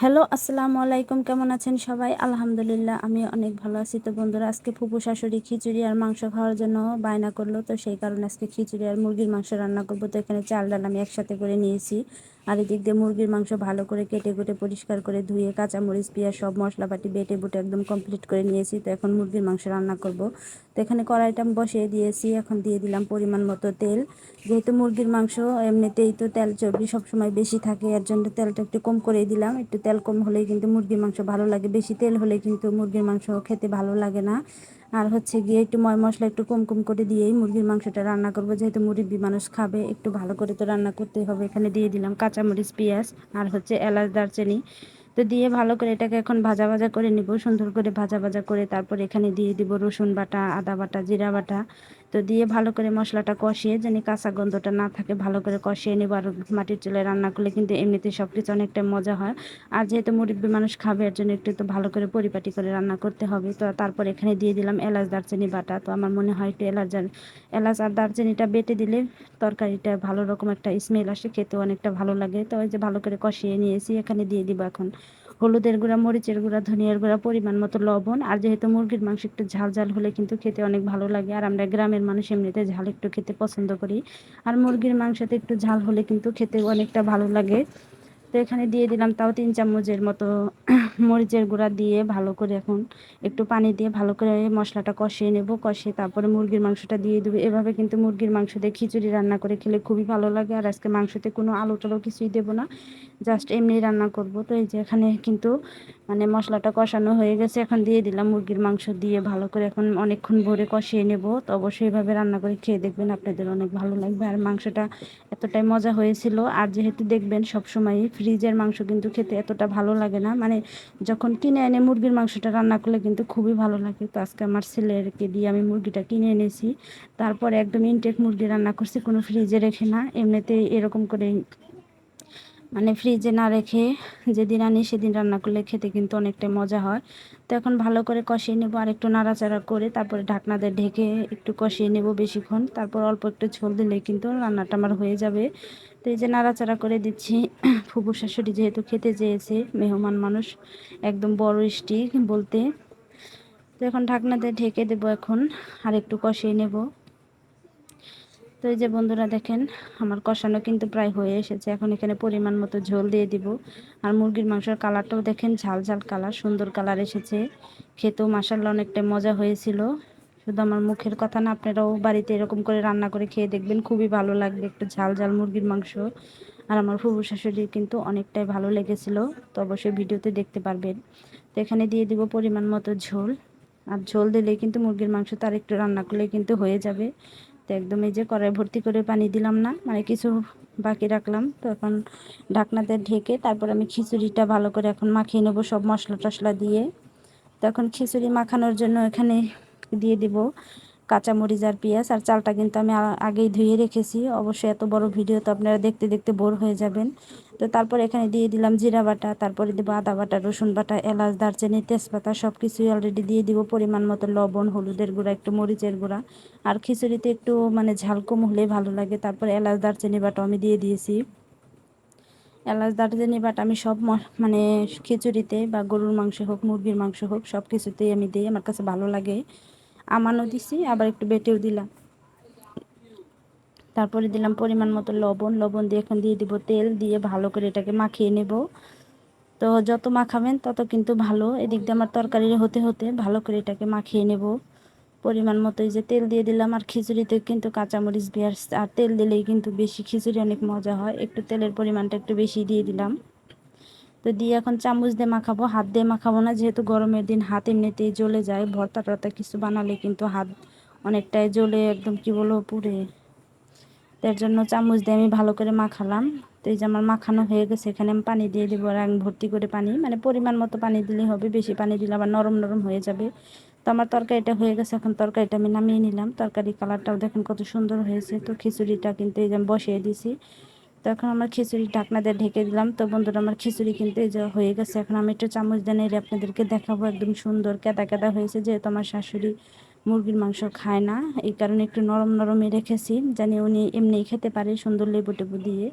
Hello, আসসালামু আলাইকুম। কেমন আছেন সবাই? আলহামদুলিল্লাহ আমি অনেক ভালো আছি। তো বন্ধুরা, আজকে ফুপু শাশুড়ি খিচুড়ি আর মাংস খাওয়ার জন্য বায়না করল। তো সেই কারণে আজকে খিচুড়ি আর মুরগির মাংস রান্না করব। তো এখানে চাল ডাল আমি একসাথে করে নিয়েছি। আর এদিক দিয়ে মুরগির মাংস ভালো করে কেটে কুটে পরিষ্কার করে ধুয়ে কাঁচামরিচ, পেঁয়াজ, সব মশলাপাতি বেটে বুটে একদম কমপ্লিট করে নিয়েছি। তো এখন মুরগির মাংস রান্না করব। তো এখানে কড়াইটা বসিয়ে দিয়েছি। এখন দিয়ে দিলাম পরিমাণ মতো তেল। যেহেতু মুরগির মাংস এমনিতেই তো তেল চর্বি সবসময় বেশি থাকে, এর জন্য তেলটা একটু কম করে দিলাম। একটু তেল কম হলেই কিন্তু মুরগির মাংস ভালো লাগে। বেশি তেল হলে কিন্তু মুরগির মাংস খেতে ভালো লাগে না। আর হচ্ছে গিয়ে একটু ময় মশলা একটু কম কম করে দিয়েই মুরগির মাংসটা রান্না করব। যেহেতু মুরগি মানুষ খাবে, একটু ভালো করে তো রান্না করতেই হবে। এখানে দিয়ে দিলাম কাঁচামরিচ, পেঁয়াজ আর হচ্ছে এলাচ, দারচিনি। তো দিয়ে ভালো করে এটাকে এখন ভাজা ভাজা করে নিব। সুন্দর করে ভাজা ভাজা করে তারপর এখানে দিয়ে দিব রসুন বাটা, আদা বাটা, জিরা বাটা। তো দিয়ে ভালো করে মশলাটা কষিয়ে যেন কাঁচা গন্ধটা না থাকে, ভালো করে কষিয়ে নেব আর মাটির চুলায় রান্না করলে কিন্তু এমনিতে সব কিছু অনেকটা মজা হয়। আর যেহেতু মুরব্বী মানুষ খাবে, এর জন্য একটু তো ভালো করে পরিপাটি করে রান্না করতে হবে। তো তারপর এখানে দিয়ে দিলাম এলাচ দারচিনি বাটা। তো আমার মনে হয় একটু এলাচ এলাচ আর দারচিনিটা বেটে দিলে তরকারিটা ভালো রকম একটা স্মেল আসে খেতে অনেকটা ভালো লাগে। তো ওই যে ভালো করে কষিয়ে নিয়েছি, এখানে দিয়ে দিব এখন। হলুদের গুঁড়া, মরিচের গুঁড়া, ধনিয়ার গুঁড়া, পরিমাণ মতো লবণ। আর যেহেতু মুরগির মাংস একটু ঝাল ঝাল হলে কিন্তু খেতে অনেক ভালো লাগে। আর আমরা গ্রামের মানুষ এমনিতে ঝাল একটু খেতে পছন্দ করি। আর মুরগির মাংসতে একটু ঝাল হলে কিন্তু খেতে অনেকটা ভালো লাগে। তো এখানে দিয়ে দিলাম তাও তিন চামচের মতো মরিচের গুঁড়া দিয়ে ভালো করে এখন একটু পানি দিয়ে ভালো করে মশলাটা কষিয়ে নেব। কষিয়ে তারপরে মুরগির মাংসটা দিয়ে দেবো। এভাবে কিন্তু মুরগির মাংস দিয়ে খিচুড়ি রান্না করে খেলে খুবই ভালো লাগে। আর আজকে মাংসতে কোনো আলু টালু কিছুই দেবো না। জাস্ট এমনি রান্না করব। তো এই যে এখানে কিন্তু মানে মশলাটা কষানো হয়ে গেছে। এখন দিয়ে দিলাম মুরগির মাংস দিয়ে ভালো করে এখন অনেকক্ষণ ভরে কষিয়ে নেব। তো অবশ্যই এভাবে রান্না করে খেয়ে দেখবেন আপনাদের অনেক ভালো লাগবে। আর মাংসটা এতটাই মজা হয়েছিল। আর যেহেতু দেখবেন সবসময়ই ফ্রিজের মাংস কিন্তু খেতে এতটা ভালো লাগে না। মানে যখন কিনে এনে মুরগির মাংসটা রান্না করলে কিন্তু খুবই ভালো লাগে। তো আজকে আমার ছেলেকে দিয়ে আমি মুরগিটা কিনে এনেছি। তারপরে একদম ইনটেক মুরগি রান্না করছি, কোনো ফ্রিজে রেখে না। এমনিতে এরকম করে মানে ফ্রিজে না রেখে যেদিন আনি সেদিন রান্না করলে খেতে কিন্তু অনেকটা মজা হয়। তো এখন ভালো করে কষিয়ে নেব আর একটু নাড়াচাড়া করে তারপরে ঢাকনাদের ঢেকে একটু কষিয়ে নেব বেশিক্ষণ। তারপর অল্প একটু ঝোল দিলে কিন্তু রান্নাটা আমার হয়ে যাবে। তো এই যে নাড়াচাড়া করে দিচ্ছি ফুবু শাশুড়ি যেহেতু খেতে চেয়েছে, মেহমান মানুষ, একদম বড় স্টিক বলতে। তো এখন ঢাকনাতে ঢেকে দেবো এখন, আর একটু কষিয়ে নেব। তো এই যে বন্ধুরা দেখেন, আমার কষানো কিন্তু প্রায় হয়ে এসেছে। এখন এখানে পরিমাণ মতো ঝোল দিয়ে দিব। আর মুরগির মাংসের কালারটাও দেখেন, ঝাল ঝাল কালার, সুন্দর কালার এসেছে। খেতেও মাসাল্লা অনেকটা মজা হয়েছিল। শুধু আমার মুখের কথা না, আপনারাও বাড়িতে এরকম করে রান্না করে খেয়ে দেখবেন, খুবই ভালো লাগবে একটু ঝাল ঝাল মুরগির মাংস। আর আমার ফুবু শাশুড়ি কিন্তু অনেকটাই ভালো লেগেছিল, তো অবশ্যই ভিডিওতে দেখতে পারবেন। তো এখানে দিয়ে দিব পরিমাণ মতো ঝোল। আর ঝোল দিলেই কিন্তু মুরগির মাংস তার একটু রান্না করলে কিন্তু হয়ে যাবে। তো একদম এই যে কড়াই ভর্তি করে পানি দিলাম না মানে কিছু বাকি রাখলাম। তো এখন ঢাকনাতে ঢেকে তারপর আমি খিচুড়িটা ভালো করে এখন মাখিয়ে নেব সব মশলা টশলা দিয়ে। তো এখন খিচুড়ি মাখানোর জন্য এখানে দিয়ে দিব কাঁচামরিচ আর পেঁয়াজ। আর চালটা কিন্তু আমি আগেই ধুয়ে রেখেছি। অবশ্যই এত বড় ভিডিও তো আপনারা দেখতে দেখতে বোর হয়ে যাবেন। তো তারপর এখানে দিয়ে দিলাম জিরা বাটা, তারপরে দেবো আদা বাটা, রসুন বাটা, এলাচ, দারচিনি, তেজপাতা সব কিছুই অলরেডি দিয়ে দিব। পরিমাণ মতো লবণ, হলুদের গুঁড়া, একটু মরিচের গুঁড়া। আর খিচুড়িতে একটু মানে ঝাল কম হলে ভালো লাগে। তারপর এলাচ, দারচিনি বাটা আমি দিয়ে দিয়েছি। এলাচ, দারচিনি বাটা আমি সব মানে খিচুড়িতে বা গরুর মাংস হোক, মুরগির মাংস হোক সব কিছুতেই আমি দিই। আমার কাছে ভালো লাগে। আমানও দিছি, আবার একটু বেটেও দিলাম। তারপরে দিলাম পরিমাণ মতো লবণ। লবণ দিয়ে এখন দিয়ে দিব তেল, দিয়ে ভালো করে এটাকে মাখিয়ে নেব। তো যত মাখাবেন তত কিন্তু ভালো। এদিক দিয়ে আমার তরকারি হতে হতে ভালো করে এটাকে মাখিয়ে নেব। পরিমাণ মতো এই যে তেল দিয়ে দিলাম। আর খিচুড়িতে কিন্তু কাঁচামরিচ বিয়ার আর তেল দিলেই কিন্তু বেশি খিচুড়ি অনেক মজা হয়। একটু তেলের পরিমাণটা একটু বেশি দিয়ে দিলাম। তো দিয়ে এখন চামচ দিয়ে মাখাবো। হাত দিয়ে মাখাবো না, যেহেতু গরমের দিন হাত এমনিতেই জ্বলে যায়। ভর্তা টর্তা কিছু বানালে কিন্তু হাত অনেকটাই জ্বলে, একদম কি বলব, পুড়ে। তার জন্য চামচ দিয়ে আমি ভালো করে মাখালাম। তো এই যে আমার মাখানো হয়ে গেছে, এখানে আমি পানি দিয়ে দিব রাং ভর্তি করে পানি। মানে পরিমাণ মতো পানি দিলেই হবে, বেশি পানি দিলে আবার নরম নরম হয়ে যাবে। তো আমার তরকারিটা হয়ে গেছে, এখন তরকারিটা আমি নামিয়ে নিলাম। তরকারি কালারটাও দেখেন কত সুন্দর হয়েছে। তো খিচুড়িটা কিন্তু এই যে আমি বসিয়ে দিছি। তো এখন আমার খিচুড়ি ঢাকনা দিয়ে ঢেকে দিলাম। তো বন্ধুরা, আমার খিচুড়ি কিন্তু এই যে হয়ে গেছে। এখন আমি একটু চামচ দিয়ে নেড়ে আপনাদেরকে দেখাবো। একদম সুন্দর, কেদা কেদা হয়েছে। যেহেতু আমার শাশুড়ি মুরগির মাংস খায় না। এই কারণে একটু নরম নরমে রেখেছি। জানি উনি এমনিই খেতে পারে সুন্দর লেবু টেবু দিয়ে।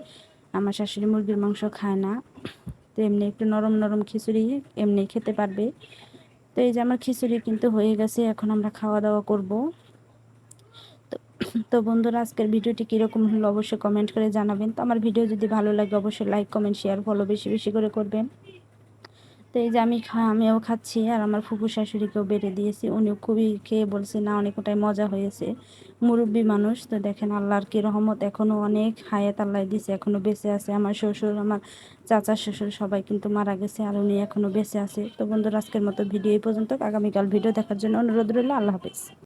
আমার শাশুড়ি মুরগির মাংস খায় না। তো এমনি একটু নরম নরম খিচুড়ি এমনি খেতে পারবে। তো এই যে আমার খিচুড়ি কিন্তু হয়ে গেছে, এখন আমরা খাওয়া দাওয়া করব। তো বন্ধুরা, আজকের ভিডিওটি কীরকম হলো অবশ্যই কমেন্ট করে জানাবেন। তো আমার ভিডিও যদি ভালো লাগে, অবশ্যই লাইক, কমেন্ট, শেয়ার ফলো বেশি বেশি করে করবেন। তো এই যে আমি খা, আমিও খাচ্ছি আর আমার ফুফু শাশুড়িকেও বেড়ে দিয়েছি। উনি খুবই খেয়ে বলছে, না, অনেক ওটাই মজা হয়েছে। মুরব্বী মানুষ, তো দেখেন আল্লাহর কি রহমত এখনও অনেক হায়াত আল্লাহ দিছে এখনও বেঁচে আছে। আমার শ্বশুর, আমার চাচা শ্বশুর সবাই কিন্তু মারা গেছে আর উনি এখনও বেঁচে আছে। তো বন্ধুরা, আজকের মতো ভিডিও এই পর্যন্ত। আগামীকাল ভিডিও দেখার জন্য অনুরোধ রইল। আল্লাহ হাফিজ।